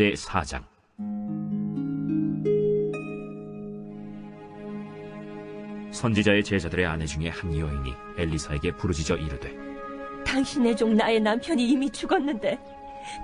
제 4장 선지자의 제자들의 아내 중에 한 여인이 엘리사에게 부르짖어 이르되 당신의 종 나의 남편이 이미 죽었는데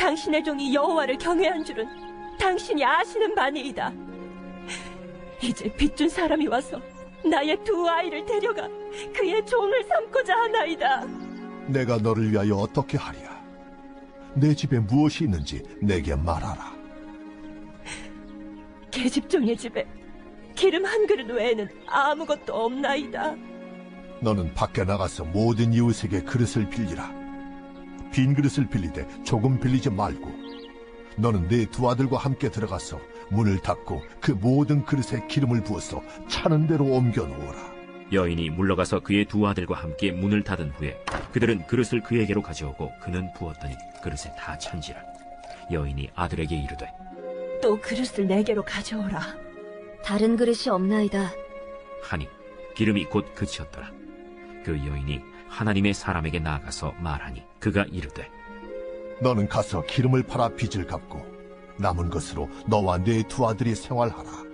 당신의 종이 여호와를 경외한 줄은 당신이 아시는 바니이다. 이제 빚준 사람이 와서 나의 두 아이를 데려가 그의 종을 삼고자 하나이다. 내가 너를 위하여 어떻게 하랴? 내 집에 무엇이 있는지 내게 말하라. 계집종의 집에 기름 한 그릇 외에는 아무것도 없나이다. 너는 밖에 나가서 모든 이웃에게 그릇을 빌리라. 빈 그릇을 빌리되 조금 빌리지 말고 너는 네 두 아들과 함께 들어가서 문을 닫고 그 모든 그릇에 기름을 부어서 차는 대로 옮겨 놓으라. 여인이 물러가서 그의 두 아들과 함께 문을 닫은 후에 그들은 그릇을 그에게로 가져오고 그는 부었더니 그릇에 다 찬지라 여인이 아들에게 이르되 또 그릇을 내게로 가져오라. 다른 그릇이 없나이다. 하니 기름이 곧 그치었더라 그 여인이 하나님의 사람에게 나아가서 말하니 그가 이르되 너는 가서 기름을 팔아 빚을 갚고 남은 것으로 너와 네 두 아들이 생활하라.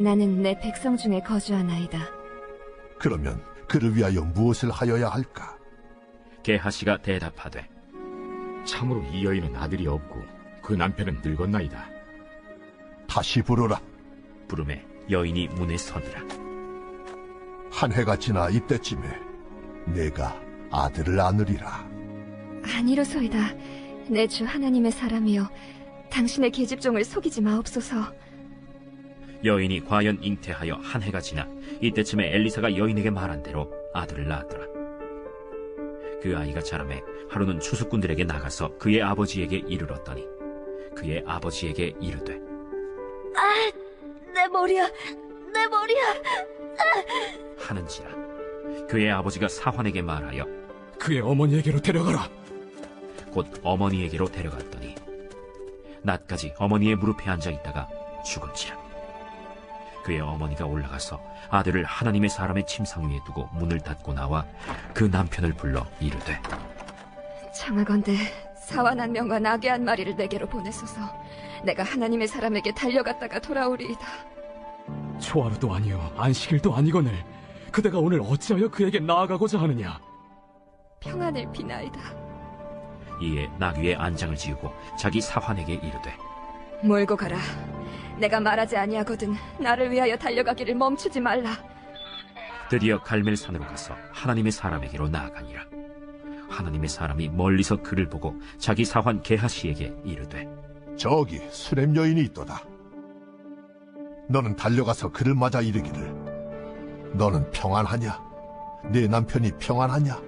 나는 내 백성 중에 거주하나이다. 그러면 그를 위하여 무엇을 하여야 할까? 게하시가 대답하되 참으로 이 여인은 아들이 없고 그 남편은 늙었나이다. 다시 부르라. 부름에 여인이 문에 서니라 한 해가 지나 이때쯤에 내가 아들을 안으리라. 아니로소이다. 내 주 하나님의 사람이여, 당신의 계집종을 속이지 마옵소서. 여인이 과연 잉태하여 한 해가 지나 이때쯤에 엘리사가 여인에게 말한 대로 아들을 낳았더라. 그 아이가 자라매 하루는 추수꾼들에게 나가서 그의 아버지에게 이르렀더니 그의 아버지에게 이르되 내 머리야, 내 머리야. 하는지라 그의 아버지가 사환에게 말하여 그의 어머니에게로 데려가라. 곧 어머니에게로 데려갔더니 낮까지 어머니의 무릎에 앉아 있다가 죽은지라 그의 어머니가 올라가서 아들을 하나님의 사람의 침상 위에 두고 문을 닫고 나와 그 남편을 불러 이르되 청하건대 사완한 명과 나귀 한 마리를 내게로 보내소서. 내가 하나님의 사람에게 달려갔다가 돌아오리이다. 초하루도 아니요 안식일도 아니거늘 그대가 오늘 어찌하여 그에게 나아가고자 하느냐? 평안을 비나이다. 이에 나귀의 안장을 지우고 자기 사환에게 이르되 몰고 가라. 내가 말하지 아니하거든 나를 위하여 달려가기를 멈추지 말라. 드디어 갈멜산으로 가서 하나님의 사람에게로 나아가니라 하나님의 사람이 멀리서 그를 보고 자기 사환 게하시에게 이르되 저기 수냄 여인이 있도다. 너는 달려가서 그를 맞아 이르기를. 너는 평안하냐? 네 남편이 평안하냐?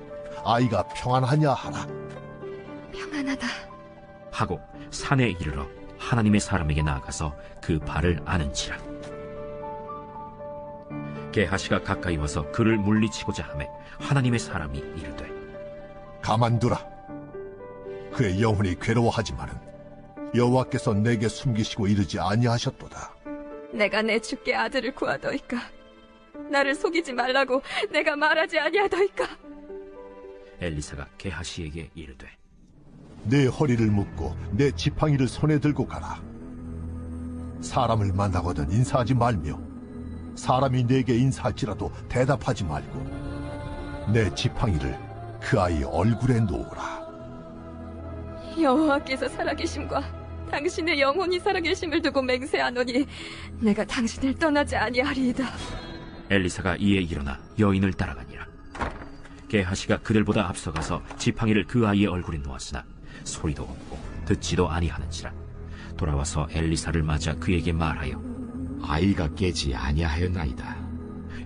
아이가 평안하냐 하라. 평안하다. 하고 산에 이르러 하나님의 사람에게 나아가서 그 발을 아는지라 게하시가 가까이 와서 그를 물리치고자 하매 하나님의 사람이 이르되 가만두라. 그의 영혼이 괴로워하지만은 여호와께서 내게 숨기시고 이르지 아니하셨도다. 내가 내 주께 아들을 구하더이까. 나를 속이지 말라고 내가 말하지 아니하더이까. 엘리사가 게하시에게 이르되 내 허리를 묶고 내 지팡이를 손에 들고 가라. 사람을 만나거든 인사하지 말며 사람이 내게 인사할지라도 대답하지 말고 내 지팡이를 그 아이 얼굴에 놓으라. 여호와께서 살아계심과 당신의 영혼이 살아계심을 두고 맹세하노니 내가 당신을 떠나지 아니하리이다. 엘리사가 이에 일어나 여인을 따라가니라. 게하시가 그들보다 앞서가서 지팡이를 그 아이의 얼굴에 놓았으나 소리도 없고 듣지도 아니하는지라. 돌아와서 엘리사를 맞아 그에게 말하여 아이가 깨지 아니하였나이다.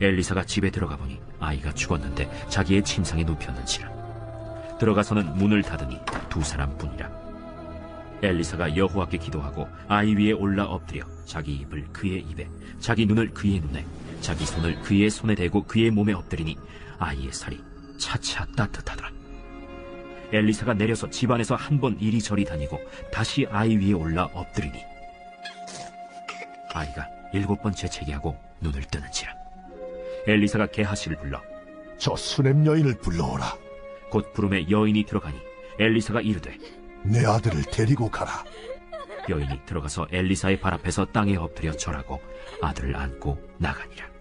엘리사가 집에 들어가 보니 아이가 죽었는데 자기의 침상에 눕혔는지라. 들어가서는 문을 닫으니 두 사람뿐이라. 엘리사가 여호와께 기도하고 아이 위에 올라 엎드려 자기 입을 그의 입에, 자기 눈을 그의 눈에, 자기 손을 그의 손에 대고 그의 몸에 엎드리니 아이의 살이 차차 따뜻하더라. 엘리사가 내려서 집안에서 한 번 이리저리 다니고 다시 아이 위에 올라 엎드리니 아이가 일곱 번 재채기하고 눈을 뜨는지라. 엘리사가 게하시를 불러 저 수냄 여인을 불러오라. 곧 부름에 여인이 들어가니 엘리사가 이르되 내 아들을 데리고 가라. 여인이 들어가서 엘리사의 발 앞에서 땅에 엎드려 절하고 아들을 안고 나가니라.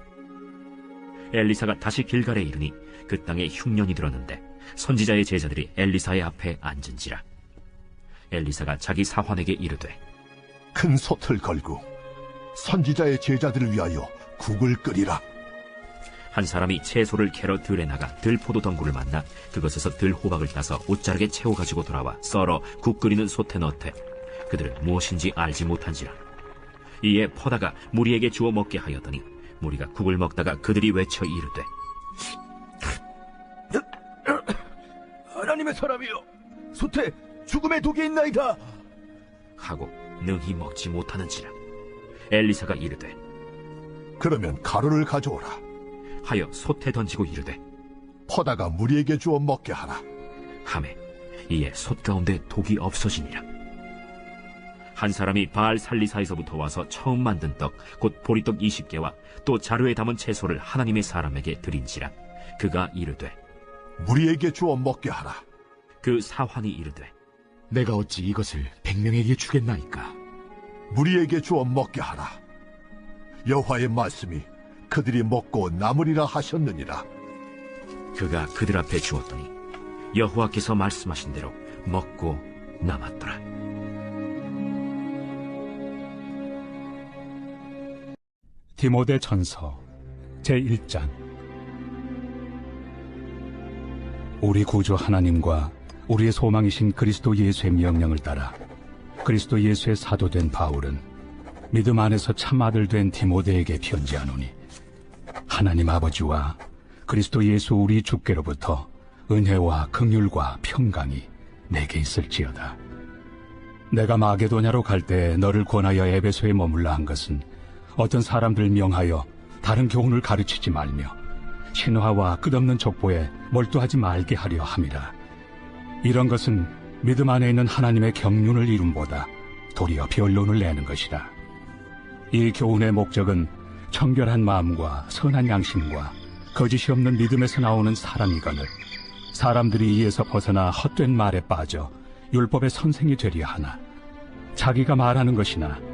엘리사가 다시 길갈에 이르니 그 땅에 흉년이 들었는데 선지자의 제자들이 엘리사의 앞에 앉은지라. 엘리사가 자기 사환에게 이르되 큰 솥을 걸고 선지자의 제자들을 위하여 국을 끓이라. 한 사람이 채소를 캐러 들에 나가 들포도 덩굴을 만나 그것에서 들호박을 따서 옷자락에 채워 가지고 돌아와 썰어 국 끓이는 솥에 넣되 그들은 무엇인지 알지 못한지라 이에 퍼다가 무리에게 주어 먹게 하였더니 무리가 국을 먹다가 그들이 외쳐 이르되 하나님의 사람이여 솥에 죽음의 독이 있나이다 하고 능히 먹지 못하는지라 엘리사가 이르되 그러면 가루를 가져오라. 하여 솥에 던지고 이르되 퍼다가 무리에게 주어 먹게 하라. 함에 이에 솥 가운데 독이 없어지니라. 한 사람이 바알 살리사에서부터 와서 처음 만든 떡, 곧 보리떡 20개와 또 자루에 담은 채소를 하나님의 사람에게 드린지라. 그가 이르되 무리에게 주어 먹게 하라. 그 사환이 이르되 내가 어찌 이것을 백명에게 주겠나이까? 무리에게 주어 먹게 하라. 여호와의 말씀이 그들이 먹고 남으리라 하셨느니라. 그가 그들 앞에 주었더니 여호와께서 말씀하신 대로 먹고 남았더라. 디모데 전서 제1장 우리 구주 하나님과 우리의 소망이신 그리스도 예수의 명령을 따라 그리스도 예수의 사도된 바울은 믿음 안에서 참 아들 된 디모데에게 편지하노니 하나님 아버지와 그리스도 예수 우리 주께로부터 은혜와 긍휼과 평강이 내게 있을지어다. 내가 마게도냐로 갈 때 너를 권하여 에베소에 머물라 한 것은 어떤 사람들 명하여 다른 교훈을 가르치지 말며 신화와 끝없는 족보에 몰두하지 말게 하려 함이라. 이런 것은 믿음 안에 있는 하나님의 경륜을 이룸보다 도리어 변론을 내는 것이라. 이 교훈의 목적은 청결한 마음과 선한 양심과 거짓이 없는 믿음에서 나오는 사람이거늘 사람들이 이에서 벗어나 헛된 말에 빠져 율법의 선생이 되려 하나 자기가 말하는 것이나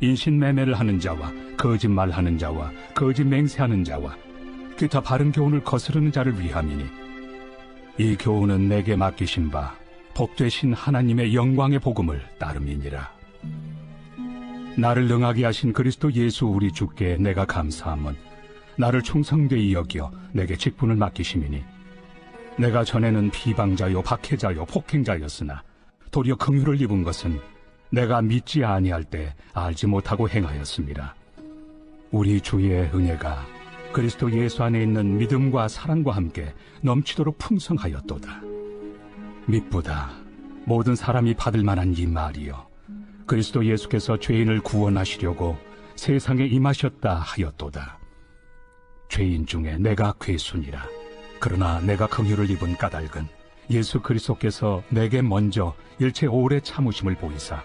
인신매매를 하는 자와 거짓말하는 자와 거짓 맹세하는 자와 기타 바른 교훈을 거스르는 자를 위함이니 이 교훈은 내게 맡기신 바 복되신 하나님의 영광의 복음을 따름이니라. 나를 능하게 하신 그리스도 예수 우리 주께 내가 감사함은 나를 충성되이 여겨 내게 직분을 맡기심이니 내가 전에는 비방자요 박해자요 폭행자였으나 도리어 긍휼을 입은 것은 내가 믿지 아니할 때 알지 못하고 행하였습니다. 우리 주의 은혜가 그리스도 예수 안에 있는 믿음과 사랑과 함께 넘치도록 풍성하였도다. 믿보다 모든 사람이 받을 만한 이 말이요. 그리스도 예수께서 죄인을 구원하시려고 세상에 임하셨다 하였도다. 죄인 중에 내가 괴순이라. 그러나 내가 긍휼을 입은 까닭은 예수 그리스도께서 내게 먼저 일체 오래 참으심을 보이사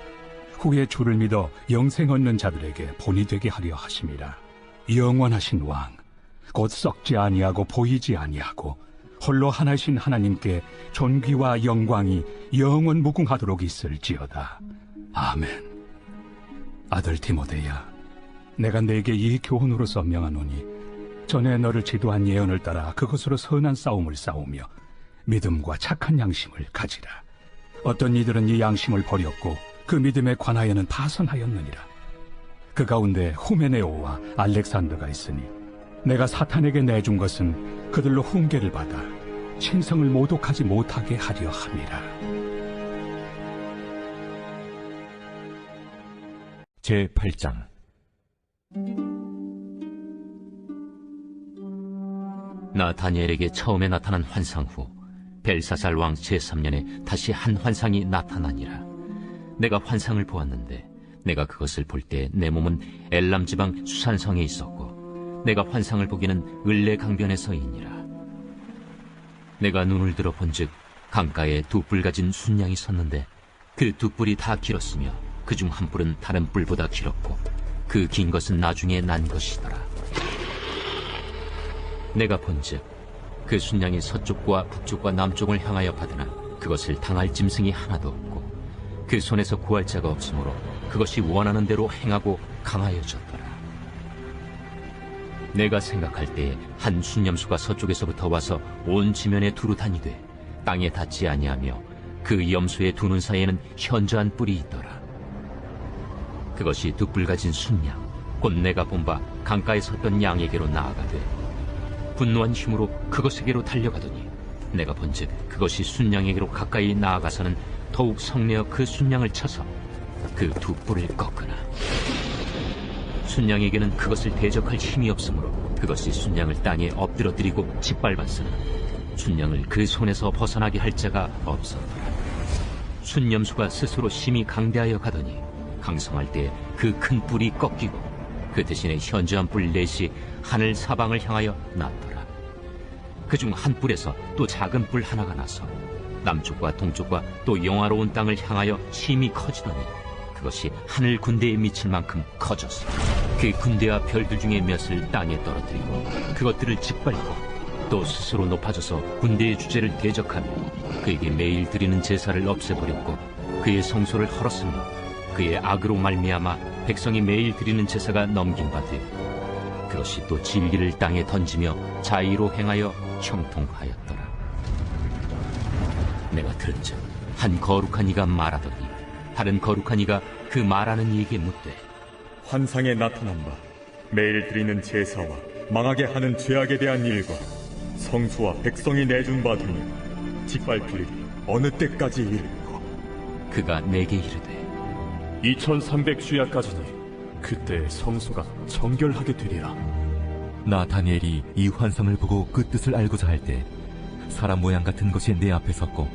후에 주를 믿어 영생 얻는 자들에게 본이 되게 하려 하심이라. 영원하신 왕, 곧 썩지 아니하고 보이지 아니하고 홀로 하나신 하나님께 존귀와 영광이 영원 무궁하도록 있을지어다. 아멘. 아들 디모데야, 내가 내게 이 교훈으로서 명하노니 전에 너를 지도한 예언을 따라 그것으로 선한 싸움을 싸우며 믿음과 착한 양심을 가지라. 어떤 이들은 이 양심을 버렸고 그 믿음에 관하여는 파선하였느니라. 그 가운데 후메네오와 알렉산더가 있으니 내가 사탄에게 내준 것은 그들로 훈계를 받아 신성을 모독하지 못하게 하려 함이라. 제 8장 나 다니엘에게 처음에 나타난 환상 후 벨사살 왕 제3년에 다시 한 환상이 나타나니라. 내가 환상을 보았는데 내가 그것을 볼 때 내 몸은 엘람 지방 수산성에 있었고 내가 환상을 보기는 을레 강변에서이니라. 내가 눈을 들어 본즉 강가에 두 뿔 가진 순양이 섰는데 그 두 뿔이 다 길었으며 그 중 한 뿔은 다른 뿔보다 길었고 그 긴 것은 나중에 난 것이더라. 내가 본즉 그 순양이 서쪽과 북쪽과 남쪽을 향하여 가드나 그것을 당할 짐승이 하나도 없고 그 손에서 구할 자가 없으므로 그것이 원하는 대로 행하고 강하여졌더라. 내가 생각할 때에 한 순념수가 서쪽에서부터 와서 온 지면에 두루 다니되 땅에 닿지 아니하며 그 염소의 두눈 사이에는 현저한 뿔이 있더라. 그것이 두뿔 가진 순양 곧 내가 본 바 강가에 섰던 양에게로 나아가되 분노한 힘으로 그것에게로 달려가더니 내가 본즉 그것이 순양에게로 가까이 나아가서는 더욱 성내어 그 순양을 쳐서 그 두 뿔을 꺾으나 순양에게는 그것을 대적할 힘이 없으므로 그것이 순양을 땅에 엎드러뜨리고 짓밟았으나 순양을 그 손에서 벗어나게 할 자가 없었더라 순염수가 스스로 심히 강대하여 가더니 강성할 때 그 큰 뿔이 꺾이고 그 대신에 현저한 뿔 넷이 하늘 사방을 향하여 났더라. 그중 한 뿔에서 또 작은 뿔 하나가 나서 남쪽과 동쪽과 또 영화로운 땅을 향하여 심히 커지더니 그것이 하늘 군대에 미칠 만큼 커졌어. 그 군대와 별들 중에 몇을 땅에 떨어뜨리고 그것들을 짓밟고 또 스스로 높아져서 군대의 주제를 대적하며 그에게 매일 드리는 제사를 없애버렸고 그의 성소를 헐었으며 그의 악으로 말미암아 백성이 매일 드리는 제사가 넘긴 바 되고 그것이 또 진리를 땅에 던지며 자의로 행하여 형통하였더라. 내가 들은즉 한 거룩한 이가 말하더니 다른 거룩한 이가 그 말하는 이에게 묻되 환상에 나타난 바 매일 드리는 제사와 망하게 하는 죄악에 대한 일과 성수와 백성이 내준 바 등을 짓밟힐 일이 어느 때까지 이르고 그가 내게 이르되 2300 수야까지니 그때 성소가 정결하게 되리라. 나 다니엘이 이 환상을 보고 그 뜻을 알고자 할 때 사람 모양 같은 것이 내 앞에 섰고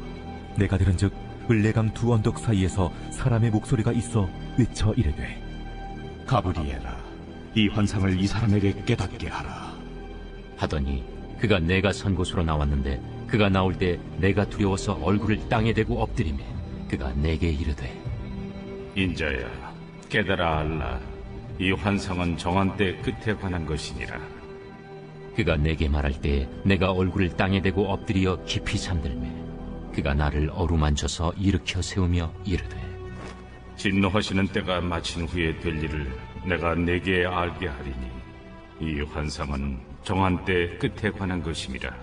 내가 들은즉 을레강 두 언덕 사이에서 사람의 목소리가 있어 외쳐 이르되 가브리엘아, 이 환상을 이 사람에게 깨닫게 하라. 하더니 그가 내가 선 곳으로 나왔는데 그가 나올 때 내가 두려워서 얼굴을 땅에 대고 엎드리매 그가 내게 이르되 인자야, 깨달아 알라. 이 환상은 정한 때 끝에 관한 것이니라. 그가 내게 말할 때 내가 얼굴을 땅에 대고 엎드려 깊이 잠들매 그가 나를 어루만져서 일으켜 세우며 이르되 진노하시는 때가 마친 후에 될 일을 내가 내게 알게 하리니 이 환상은 정한 때 끝에 관한 것임이라.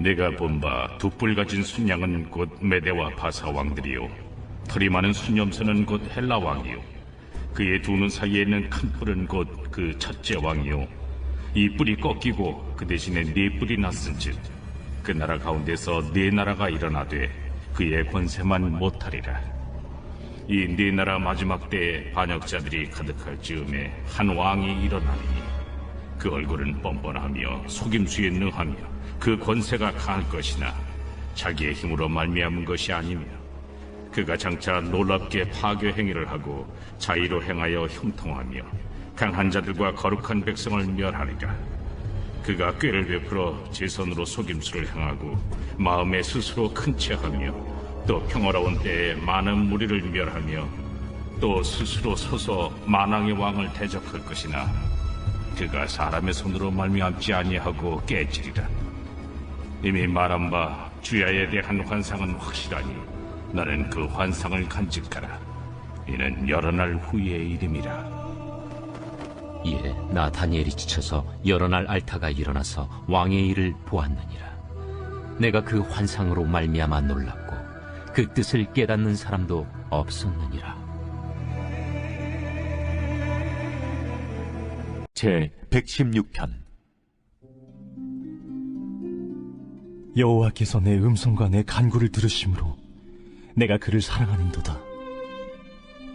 내가 본 바 두 뿔 가진 순양은 곧 메대와 바사 왕들이요 털이 많은 순염소는 곧 헬라 왕이요 그의 두 눈 사이에 있는 큰 뿔은 곧 그 첫째 왕이요 이 뿔이 꺾이고 그 대신에 네 뿔이 났은즉 그 나라 가운데서 네 나라가 일어나되 그의 권세만 못하리라 이 네 나라 마지막 때에 반역자들이 가득할 즈음에 한 왕이 일어나리니 그 얼굴은 뻔뻔하며 속임수에 능하며 그 권세가 강할 것이나 자기의 힘으로 말미암은 것이 아니며 그가 장차 놀랍게 파괴 행위를 하고 자의로 행하여 형통하며 강한 자들과 거룩한 백성을 멸하리라. 그가 꾀를 베풀어 제 손으로 속임수를 행하고 마음에 스스로 큰 체하며 또 평화로운 때에 많은 무리를 멸하며 또 스스로 서서 만왕의 왕을 대적할 것이나 그가 사람의 손으로 말미암지 아니하고 깨지리라. 이미 말한 바 주야에 대한 환상은 확실하니 너는 그 환상을 간직하라. 이는 여러 날 후의 일임이라. 이에 나 다니엘이 지쳐서 여러 날 앓다가 일어나서 왕의 일을 보았느니라. 내가 그 환상으로 말미암아 놀랐고 그 뜻을 깨닫는 사람도 없었느니라. 제 116편 여호와께서 내 음성과 내 간구를 들으심으로 내가 그를 사랑하는도다.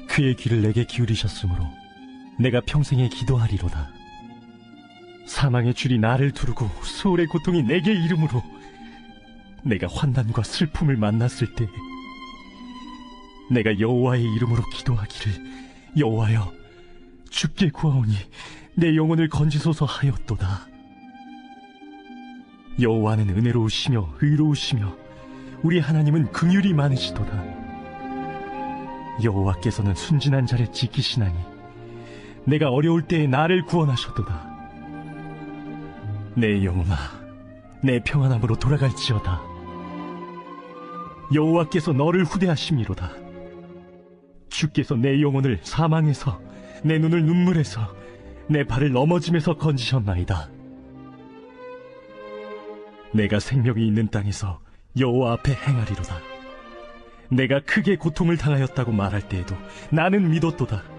그의 귀를 내게 기울이셨으므로 내가 평생에 기도하리로다. 사망의 줄이 나를 두르고 수월의 고통이 내게 이름으로 내가 환난과 슬픔을 만났을 때 내가 여호와의 이름으로 기도하기를 여호와여 죽게 구하오니 내 영혼을 건지소서 하였도다. 여호와는 은혜로우시며 의로우시며 우리 하나님은 긍휼이 많으시도다. 여호와께서는 순진한 자를 지키시나니 내가 어려울 때에 나를 구원하셨도다. 내 영혼아, 내 평안함으로 돌아갈지어다. 여호와께서 너를 후대하심이로다. 주께서 내 영혼을 사망에서 내 눈을 눈물에서 내 발을 넘어짐에서 건지셨나이다. 내가 생명이 있는 땅에서 여호와 앞에 행하리로다. 내가 크게 고통을 당하였다고 말할 때에도 나는 믿었도다.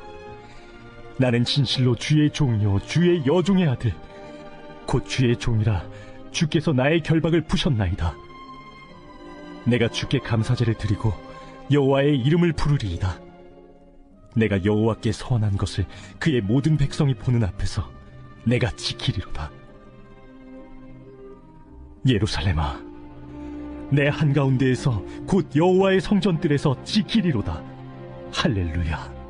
나는 진실로 주의 종이요 주의 여종의 아들, 곧 주의 종이라 주께서 나의 결박을 푸셨나이다. 내가 주께 감사제를 드리고 여호와의 이름을 부르리이다. 내가 여호와께 서원한 것을 그의 모든 백성이 보는 앞에서 내가 지키리로다. 예루살렘아, 내 한가운데에서 곧 여호와의 성전들에서 지키리로다. 할렐루야.